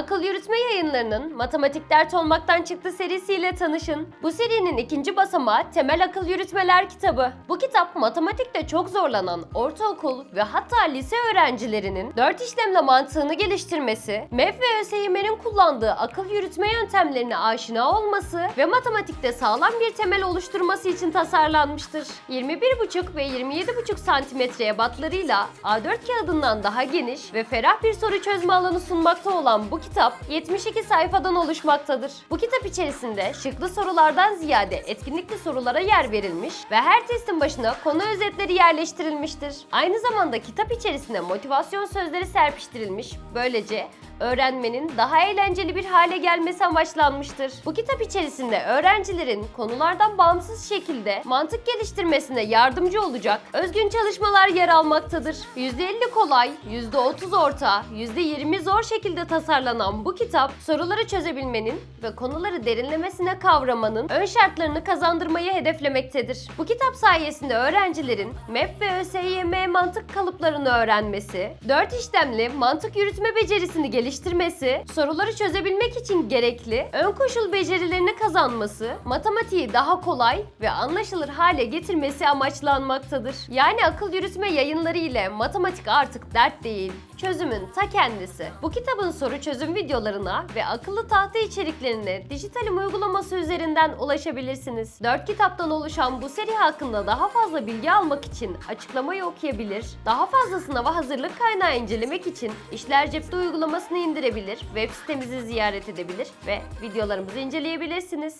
Akıl Yürütme Yayınları'nın Matematik Dert Olmaktan Çıktı serisiyle tanışın. Bu serinin ikinci basamağı Temel Akıl Yürütmeler kitabı. Bu kitap matematikte çok zorlanan ortaokul ve hatta lise öğrencilerinin dört işlemle mantığını geliştirmesi, MEF ve ÖSYM'nin kullandığı akıl yürütme yöntemlerine aşina olması ve matematikte sağlam bir temel oluşturması için tasarlanmıştır. 21,5 ve 27,5 santimetre ebatlarıyla A4 kağıdından daha geniş ve ferah bir soru çözme alanı sunmakta olan bu kitap 72 sayfadan oluşmaktadır. Bu kitap içerisinde şıklı sorulardan ziyade etkinlikli sorulara yer verilmiş ve her testin başına konu özetleri yerleştirilmiştir. Aynı zamanda kitap içerisinde motivasyon sözleri serpiştirilmiş. Böylece öğrenmenin daha eğlenceli bir hale gelmesi amaçlanmıştır. Bu kitap içerisinde öğrencilerin konulardan bağımsız şekilde mantık geliştirmesine yardımcı olacak özgün çalışmalar yer almaktadır. %50 kolay, %30 orta, %20 zor şekilde tasarlanan bu kitap soruları çözebilmenin ve konuları derinlemesine kavramanın ön şartlarını kazandırmayı hedeflemektedir. Bu kitap sayesinde öğrencilerin MEP ve ÖSYM mantık kalıplarını öğrenmesi, 4 işlemli mantık yürütme becerisini geliştirmesi, soruları çözebilmek için gerekli ön koşul becerilerini kazanması, matematiği daha kolay ve anlaşılır hale getirmesi amaçlanmaktadır. Yani akıl yürütme yayınları ile matematik artık dert değil, çözümün ta kendisi. Bu kitabın soru çözüm videolarına ve akıllı tahta içeriklerine Dijitalim uygulaması üzerinden ulaşabilirsiniz. 4 kitaptan oluşan bu seri hakkında daha fazla bilgi almak için açıklamayı okuyabilir, daha fazla sınava hazırlık kaynağı incelemek için İşler Cepte uygulamasını indirebilir, web sitemizi ziyaret edebilir ve videolarımızı inceleyebilirsiniz.